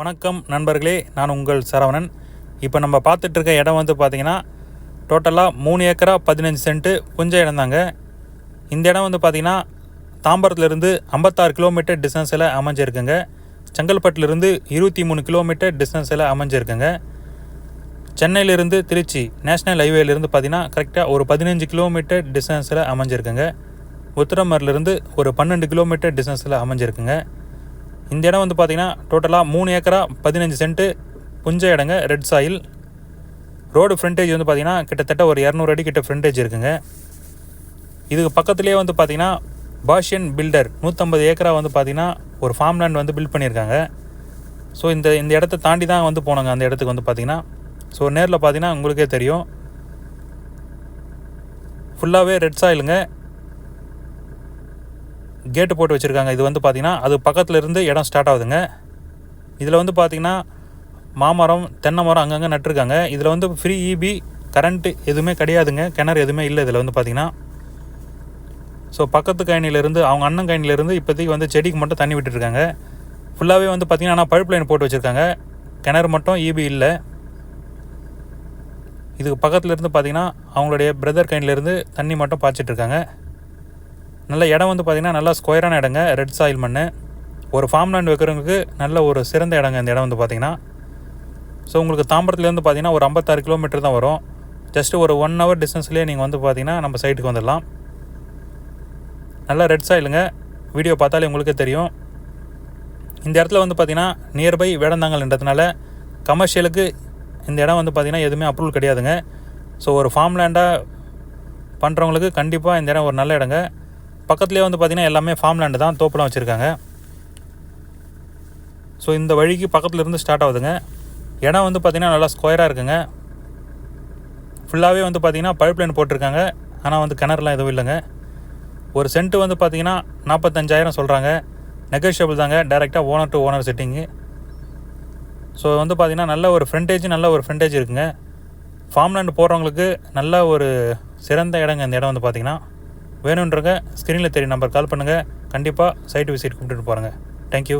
வணக்கம் நண்பர்களே நான் உங்கள் சரவணன். இப்போ நம்ம பார்த்துட்ருக்க இடம் வந்து பார்த்திங்கன்னா டோட்டலாக மூணு ஏக்கரா பதினஞ்சு சென்ட்டு கொஞ்சம் இடம் தாங்க இந்த இடம் வந்து பார்த்தீங்கன்னா தாம்பரத்துலேருந்து ஐம்பத்தாறு கிலோமீட்டர் டிஸ்டன்ஸில் அமைஞ்சிருக்குங்க. செங்கல்பட்டுலேருந்து இருபத்தி மூணு கிலோமீட்டர் டிஸ்டன்ஸில் அமைஞ்சிருக்குங்க. சென்னையிலேருந்து திருச்சி நேஷ்னல் ஹைவேலேருந்து பார்த்தீங்கன்னா கரெக்டாக ஒரு பதினஞ்சு கிலோமீட்டர் டிஸ்டன்ஸில் அமைஞ்சிருக்குங்க. உத்திரமர்லேருந்து ஒரு பன்னெண்டு கிலோமீட்டர் டிஸ்டன்ஸில் அமைஞ்சிருக்குங்க. இந்த இடம் வந்து பார்த்தீங்கன்னா டோட்டலாக மூணு ஏக்கரா பதினஞ்சு சென்ட்டு புஞ்ச இடங்க ரெட் சாயில் ரோடு ஃப்ரண்டேஜ் வந்து பார்த்தீங்கன்னா கிட்டத்தட்ட ஒரு இரநூறு அடி கிட்ட ஃப்ரண்டேஜ் இருக்குங்க. இதுக்கு பக்கத்துலேயே வந்து பார்த்திங்கன்னா பாஷியன் பில்டர் நூற்றம்பது ஏக்கரா வந்து பார்த்தீங்கன்னா ஒரு ஃபார்ம் லேண்ட் வந்து பில்ட் பண்ணியிருக்காங்க. ஸோ இந்த இந்த இடத்த தாண்டி தான் வந்து போனாங்க அந்த இடத்துக்கு வந்து பார்த்தீங்கன்னா ஸோ நேரில் பார்த்தீங்கன்னா உங்களுக்கே தெரியும். ஃபுல்லாகவே ரெட் சாயிலுங்க கேட்டு போட்டு வச்சுருக்காங்க. இது வந்து பார்த்திங்கன்னா அது பக்கத்தில் இருந்து இடம் ஸ்டார்ட் ஆகுதுங்க. இதில் வந்து பார்த்திங்கன்னா மாமரம் தென்னை மரம் அங்கங்கே நட்டிருக்காங்க. இதில் வந்து ஃப்ரீ இபி கரண்ட்டு எதுவுமே கிடையாதுங்க. கிணறு எதுவுமே இல்லை இதில் வந்து பார்த்திங்கன்னா ஸோ பக்கத்து கயனிலேருந்து அவங்க அண்ணன் கயனிலேருந்து இப்போதைக்கு வந்து செடிக்கு மட்டும் தண்ணி விட்டுருக்காங்க ஃபுல்லாகவே வந்து பார்த்திங்கன்னா ஆனால் பைப் லைன் போட்டு வச்சுருக்காங்க. கிணறு மட்டும் இபி இல்லை. இதுக்கு பக்கத்தில் இருந்து பார்த்திங்கன்னா அவங்களுடைய பிரதர் கைண்ட்லேருந்து தண்ணி மட்டும் பாய்ச்சிட்ருக்காங்க. இருக்காங்க நல்ல இடம் வந்து பார்த்திங்கன்னா நல்லா ஸ்கொயரான இடங்க ரெட் சாயில் மண் ஒரு ஃபார்ம் லேண்ட் வைக்கிறவங்களுக்கு நல்ல ஒரு சிறந்த இடங்க இந்த இடம் வந்து பார்த்திங்கன்னா ஸோ உங்களுக்கு தாம்பரத்துலேருந்து பார்த்திங்கன்னா ஒரு ஐம்பத்தாறு கிலோமீட்டர் தான் வரும். ஜஸ்ட் ஒரு ஒன் ஹவர் டிஸ்டன்ஸ்லேயே நீங்கள் வந்து பார்த்தீங்கன்னா நம்ம சைட்டுக்கு வந்துடலாம். நல்லா ரெட் சாயிலுங்க வீடியோ பார்த்தாலே உங்களுக்கே தெரியும். இந்த இடத்துல வந்து பார்த்திங்கன்னா நியர்பை வேடந்தாங்கல்ன்றதுனால கமர்ஷியலுக்கு இந்த இடம் வந்து பார்த்திங்கன்னா எதுவுமே அப்ரூவல் கிடையாதுங்க. ஸோ ஒரு ஃபார்ம் லேண்டாக பண்ணுறவங்களுக்கு கண்டிப்பாக இந்த இடம் ஒரு நல்ல இடங்க. பக்கத்துலேயே வந்து பார்த்திங்கன்னா எல்லாமே ஃபார்ம் லேண்டு தான் தோப்புலாம் வச்சுருக்காங்க. ஸோ இந்த வழிக்கு பக்கத்தில் இருந்து ஸ்டார்ட் ஆகுதுங்க. இடம் வந்து பார்த்திங்கன்னா நல்லா ஸ்கொயராக இருக்குங்க. ஃபுல்லாகவே வந்து பார்த்திங்கன்னா பைப் லைன் போட்டிருக்காங்க. ஆனால் வந்து கிணறுலாம் எதுவும் இல்லைங்க. ஒரு சென்ட்டு வந்து பார்த்திங்கன்னா நாற்பத்தஞ்சாயிரம் சொல்கிறாங்க நெகோஷியபிள் தாங்க. டைரெக்டாக owner to owner setting so வந்து பார்த்திங்கன்னா நல்ல ஒரு ஃப்ரண்டேஜ் நல்ல ஒரு ஃப்ரண்டேஜ் இருக்குங்க. ஃபார்ம் லேண்ட் போடுறவங்களுக்கு நல்ல ஒரு சிறந்த இடங்க இந்த இடம் வந்து பார்த்திங்கன்னா வேணுன்றவங்க ஸ்க்ரீனில் தெரிய நம்பர் கால் பண்ணுங்கள் கண்டிப்பாக சைட் விசிட் கூப்பிட்டுட்டு போகிறேங்க தேங்க்யூ